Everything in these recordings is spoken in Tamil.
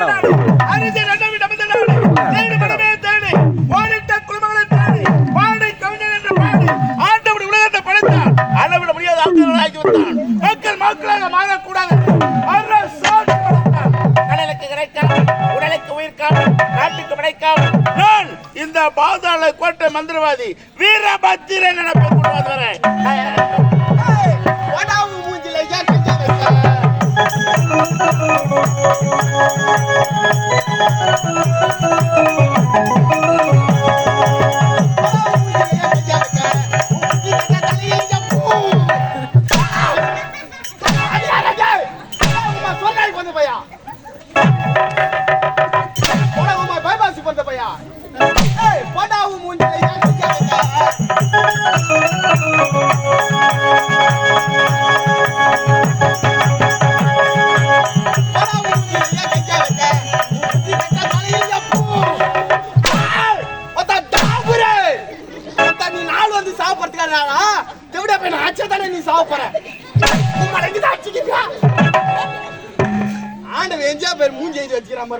விண்ணகத்து அரிசி தேடி மனமே தேடி. ஓடிட்ட குடும்பங்களை தேடி. பாடி பாடி. ஆண்டவன் உலகத்தை படைத்தான். அளவிட முடியாத ஆட்களை ஆக்கி மக்கள் மக்களாக மாறக்கூடாது. கடலுக்கு கிடைக்காமல், உடலுக்கு உயிர் நாட்டுக்கு படைக்காமல், நான் இந்த பாதாள கோட்டை மந்திரவாதி வீரபத்திரன் என பெயர் கொண்டு வந்தவரே. வைக்க? போடா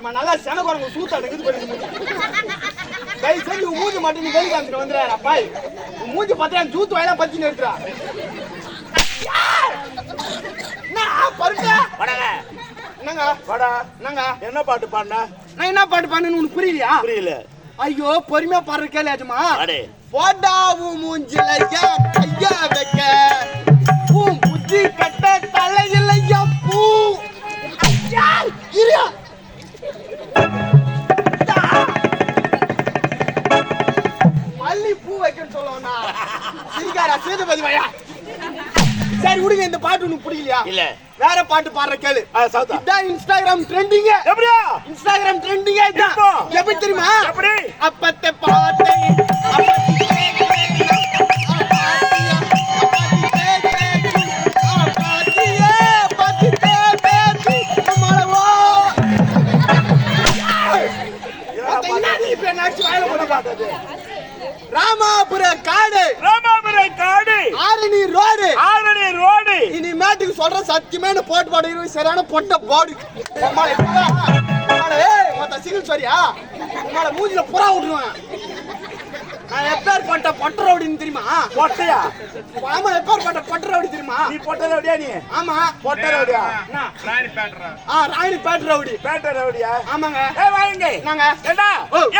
பாருமா நல்லா சென குரங்கு சூத்தா இருக்குது பண்ணி மூஞ்சி. தயவு செஞ்சு உன் மூஞ்சி மட்டும் நீ வெளி காமிச்சிட்டு வந்துடுறா பாய். உன் மூஞ்சி பார்த்தா ஜூத்து வாயெல்லாம் பத்தி நிறுத்துறா என்ன பாட்டு பாடின? நான் என்ன பாட்டு பண்ணு உனக்கு புரியலையா? புரியல. ஐயோ பொறுமையா பாடுற கேளாச்சுமா அடே போடா. உன் மூஞ்சில கைய வைக்க. உன் புத்தி கட்ட தலையில பூ. ஐயா, இரியா. மல்லி பூ வைக்கன்னு சொல்லுவா சிரிக்காரா சேதுபதி வையா சரி விடுங்க இந்த பாட்டு உனக்கு பிடிக்கலையா? இல்ல. வேற பாட்டு பாடுற கேளு. இதான் இன்ஸ்டாகிராம் ட்ரெண்டிங் எப்படியா? இன்ஸ்டாகிராம் ட்ரெண்டிங்கே? எப்படி தெரியுமா? அப்பத்தை பார்த்தேன் ராமாபுர காடு. ராமாபுரம் காடு. ஆரணி ரோடு. ஆரணி ரோடு. இனிமேட்டுக்கு சொல்ற சத்தியமே என்ன போட்டு பாடு. சரியான பொட்ட பாடு. சிங்கிள் சரியா? உம்மால மூஞ்சில புறா விட்டுருவேன். எப்பேர் பட்ட ரவுடின்னு தெரியுமா? பொட்டையா? ஆமா எப்பேர் பட்ட ரவுடி தெரியுமா? நீ பொட்டை ரவுடியா நீ? ஆமா. பொட்டை ரவுடியா என்ன? ஆ ராணி பேட் ரவுடி. பேட்டை ரவுடியா? ஆமாங்க. ஏ வாங்க. நாங்க ஏண்டா.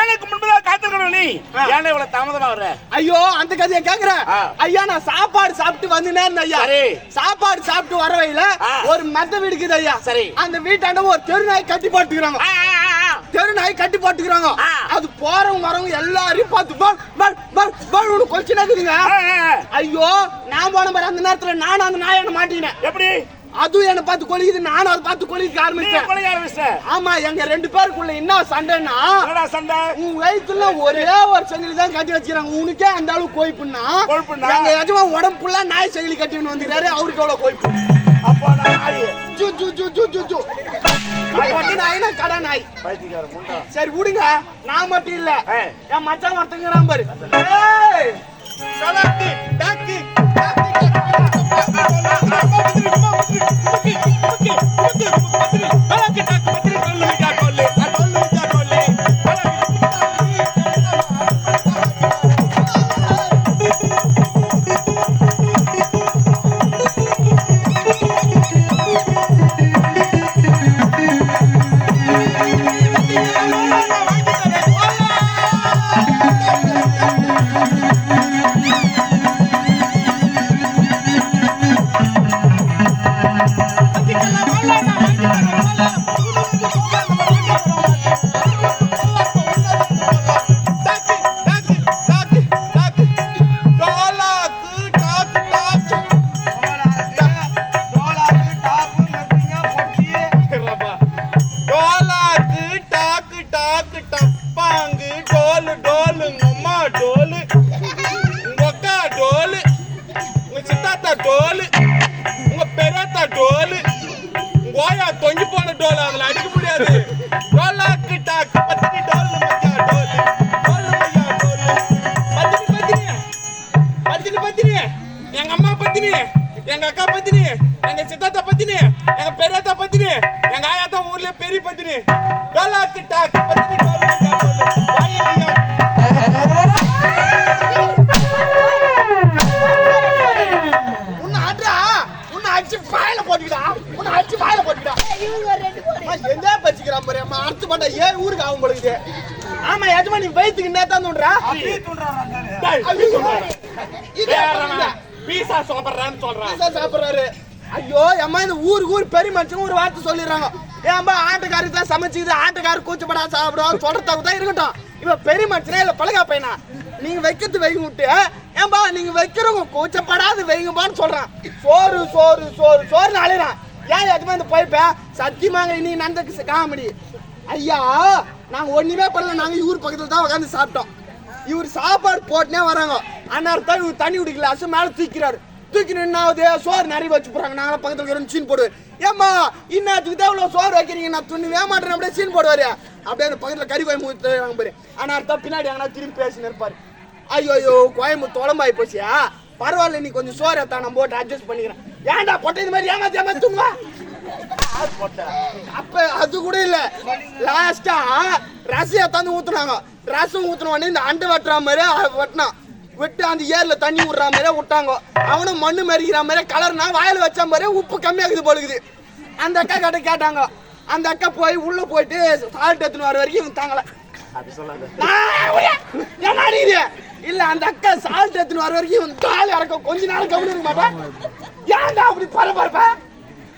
எனக்கு முன்பதாக காத்திருக்கணும் நீ. ஏன்னா இவ்வளவு தாமதமா வர்ற? ஐயோ அந்த கதையை கேக்குறேன். ஆ. ஐயா நான் சாப்பாடு சாப்பிட்டு வந்துனே இருந்தேன் ஐயா. சரி. சாப்பாடு சாப்பிட்டு வர வழியில ஆ. ஒரு மெத்த வீடு இருக்குது ஐயா. சரி. அந்த வீட்டாண்ட ஒரு தெரு நாய் கட்டி போட்டுக்கிறாங்க. தெரு நாய் கட்டி போட்டுக்கிறாங்க. அது போறவங்க வரவங்க எல்லாரையும் பார்த்து பல் பல் பல் பல் ஆ, ஆ, ஆ. ஐயோ நான் போன பாரு அந்த நேரத்துல நானும் அந்த நாயை மாட்டினேன் எப்படி? அதுவும் என்ன பார்த்து கொலிக்குது நானும் அதை பார்த்து கொலிக்க ஆரம்பிச்சேன் ஆமா எங்க ரெண்டு பேருக்குள்ள என்ன சண்டைன்னா சண்டை? உன் வயிற்றுல ஒரே ஒரு செங்கிலி தான் கட்டி வச்சிருக்காங்க உனக்கே அந்த அளவுக்கு கோய்ப்புன்னா? எங்க எஜமா உடம்பு ஃபுல்லா நாய் செங்கிலி கட்டின்னு வந்துக்கிறாரு அவருக்கு எவ்வளவு கோய்ப்பு அப்போ நான் நாய் அது வந்து நாய்னா கடை நாய் சரி விடுங்க. நான் மட்டும் இல்ல. என் மச்சான் ஒருத்தங்கிறான் பாரு. பத்தினி? எங்க சித்தாத்தா பத்தினி? எங்க பெரியத்தா பத்தினி? எங்க ஆயாத்தா ஊர்ல என்ன பெரிய பத்தினி? டோலாக்கு டாக்கு பத்தினி ஆமா எஜமா நீ வயிற்றுக்கு நேத்தான் தோன்றா டேய், இது வேறவன் பீஸா சாப்பிடுறான்னு சொல்றான். பீஸா சாப்பிடுறாரு. ஐயோ அம்மா இந்த ஊருக்கு ஊர் பெரிய மனுஷங்க ஒரு வார்த்தை சொல்லிடுறாங்க. ஏன்பா ஆட்டுக்காருக்கு தான் சமைச்சுது ஆட்டுக்காரு கூச்சப்படா சாப்பிடுவோம் சொல்றதுக்கு தான் இருக்கட்டும். இவன் பெரிய மனுஷனே இல்ல பழகா பையனா? நீங்க வைக்கிறது வைங்க விட்டு ஏன்பா நீங்க வைக்கிறவங்க கூச்சப்படாது வைங்கப்பான்னு சொல்றான். சோறு சோறு சோறு சோறு அழைறான் ஏன் எதுவுமே இந்த போய்ப்பேன் சத்தியமாங்க நீ நந்தக்கு காமெடி? ஐயா நாங்க ஒண்ணுமே பண்ணல. நாங்க ஊர் பக்கத்துல தான் உட்காந்து சாப்பிட்டோம். இவர் சாப்பாடு போட்டுனே வராங்க. அன்னார்த்தா இவர் தண்ணி குடிக்கல. அசு மேலே தூக்கிறாரு தூக்கி நின்னாவது சோறு நிறைய வச்சு போறாங்க நாங்கள பக்கத்தில் இருக்கிற சீன் போடுவேன் ஏம்மா இன்னத்துக்கு தான் இவ்வளோ சோறு வைக்கிறீங்க? நான் துண்ணி வேமாட்டேன் அப்படியே சீன் போடுவாரு. அப்படியே அந்த பக்கத்தில் கறி கோயம்பு வாங்க பாரு. அன்னார் பின்னாடி எங்கன்னா திரும்பி பேசி நிற்பாரு ஐயோ ஐயோ கோயம்பு தொலம்பாய் போச்சியா? பரவாயில்ல நீ கொஞ்சம் சோறு எடுத்தா நான் போட்டு அட்ஜஸ்ட் பண்ணிக்கிறேன். ஏன்டா பொட்டை இது மாதிரி ஏமாத்தி ஏமாத்துங்க அப்ப அது கூட இல்ல. லாஸ்டா ரசையா தந்து ஊத்துனாங்க. ரசம் ஊத்துன உடனே இந்த அண்டை வெட்டுற மாதிரி வெட்டினான் விட்டு அந்த ஏர்ல தண்ணி விடுற மாதிரியே விட்டாங்க. அவனும் மண்ணு மறிக்கிற மாதிரி கலர்னா வாயில வச்ச மாதிரி உப்பு கம்மியாகுது போலுக்குது அந்த அக்கா கிட்ட கேட்டாங்க. அந்த அக்கா போய் உள்ள போயிட்டு சால்ட் எடுத்துன்னு வர வரைக்கும் இவன் தாங்கல. என்ன அடிக்குது இல்ல அந்த அக்கா சால்ட் எடுத்துன்னு வர வரைக்கும் இவன் இறக்க கொஞ்ச நாள் கவனம் இருக்க மாட்டான் ஏன்டா அப்படி பரபரப்ப?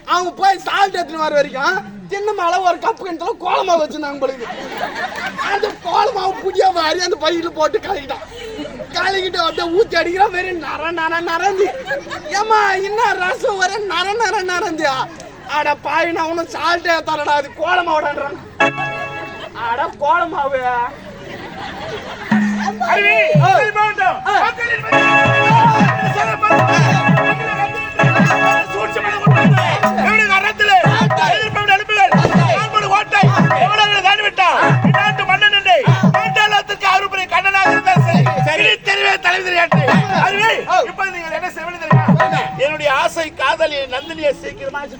அவங்க போய் சால்ட் எடுத்துன்னு வர வரைக்கும் சின்ன மேல ஒரு கப்பு கிணத்துல கோலமாவு வச்சிருந்தாங்க பொழுது அந்த கோலமாவு புடியா வாரி அந்த பையில போட்டு கலக்கிட்டான் கலக்கிட்டு அப்படியே ஊத்தி அடிக்கிறான் வெறும் நர நர நரந்து. ஏமா என்ன ரசம் வர நர நர நரந்து அட பாய் நான் ஒன்றும் சால்ட்டே தரடா அது கோலமாவுடான்றான். அட கோலமாவு. அருவி மாவட்டம். esse aqui, mas...